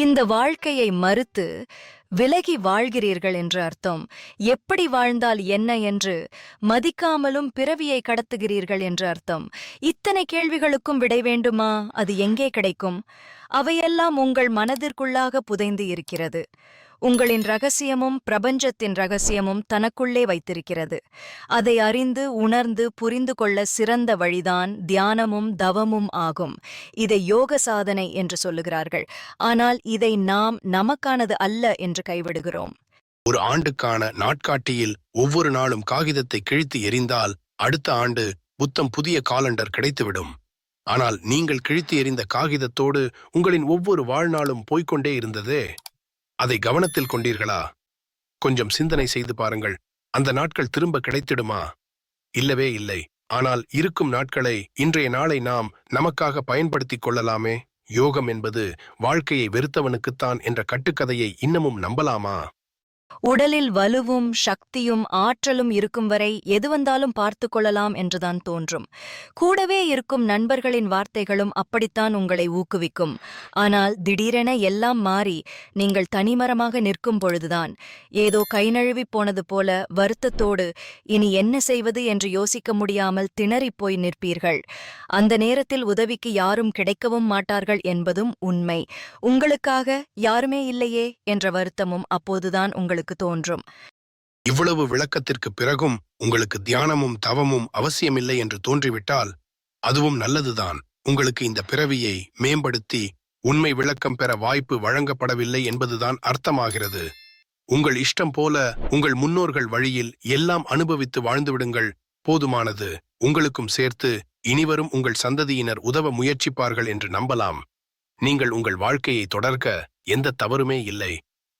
இந்த வாழ்க்கையை மறுத்து விலகி வாழ்கிறீர்கள் என்று அர்த்தம். எப்படி வாழ்ந்தால் என்ன என்று மதிக்காமலும் பிறவியை கடத்துகிறீர்கள் என்று அர்த்தம். இத்தனை கேள்விகளுக்கும் விடை வேண்டுமா? அது எங்கே கிடைக்கும்? அவையெல்லாம் உங்கள் மனதிற்குள்ளாக புதைந்து இருக்கிறது. உங்களின் ரகசியமும் பிரபஞ்சத்தின் ரகசியமும் தனக்குள்ளே வைத்திருக்கிறது. அதை அறிந்து உணர்ந்து புரிந்து கொள்ள சிறந்த வழிதான் தியானமும் தவமும் ஆகும். இதை யோக சாதனை என்று சொல்லுகிறார்கள். ஆனால் இதை நாம் நமக்கானது அல்ல என்று கைவிடுகிறோம். ஒரு ஆண்டுக்கான நாட்காட்டியில் ஒவ்வொரு நாளும் காகிதத்தை கிழித்து எறிந்தால் அடுத்த ஆண்டு புத்தம் புதிய காலண்டர் கிடைத்துவிடும். ஆனால் நீங்கள் கிழித்து எறிந்த காகிதத்தோடு உங்களின் ஒவ்வொரு வாழ்நாளும் போய்க்கொண்டே இருந்ததே? அதை கவனத்தில் கொண்டீர்களா? கொஞ்சம் சிந்தனை செய்து பாருங்கள். அந்த நாட்கள் திரும்ப கிடைத்திடுமா? இல்லவே இல்லை. ஆனால் இருக்கும் நாட்களை இன்றைய நாளை நாம் நமக்காக பயன்படுத்திக் கொள்ளலாமே? யோகம் என்பது வாழ்க்கையை வெறுத்தவனுக்குத்தான் என்ற கட்டுக்கதையை இன்னமும் நம்பலாமா? உடலில் வலுவும் சக்தியும் ஆற்றலும் இருக்கும் வரை எது வந்தாலும் பார்த்து கொள்ளலாம் என்றுதான் தோன்றும். கூடவே இருக்கும் நண்பர்களின் வார்த்தைகளும் அப்படித்தான் உங்களை ஊக்குவிக்கும். ஆனால் திடீரென எல்லாம் மாறி நீங்கள் தனிமரமாக நிற்கும் பொழுதுதான். ஏதோ கைநழுவி போனது போல வருத்தத்தோடு இனி என்ன செய்வது? என்று யோசிக்க முடியாமல் திணறிப் போய் நிற்பீர்கள். அந்த நேரத்தில் உதவிக்கு யாரும் கிடைக்கவும் மாட்டார்கள் என்பதும் உண்மை. உங்களுக்காக யாருமே இல்லையே என்ற வருத்தமும் அப்போதுதான் உங்களுக்கு தோன்றும். இவ்வளவு விளக்கத்திற்கு பிறகும் உங்களுக்கு தியானமும் தவமும் அவசியமில்லை என்று தோன்றிவிட்டால் அதுவும் நல்லதுதான். உங்களுக்கு இந்த பிறவியை மேம்படுத்தி உண்மை விளக்கம் பெற வாய்ப்பு வழங்கப்படவில்லை என்பதுதான் அர்த்தமாகிறது. உங்கள் இஷ்டம் போல உங்கள் முன்னோர்கள் வழியில் எல்லாம் அனுபவித்து வாழ்ந்துவிடுங்கள். போதுமானது. உங்களுக்கும் சேர்த்து இனிவரும் உங்கள் சந்ததியினர் உதவ முயற்சிப்பார்கள் என்று நம்பலாம். நீங்கள் உங்கள் வாழ்க்கையை தொடர்க்க எந்த தவறுமே இல்லை.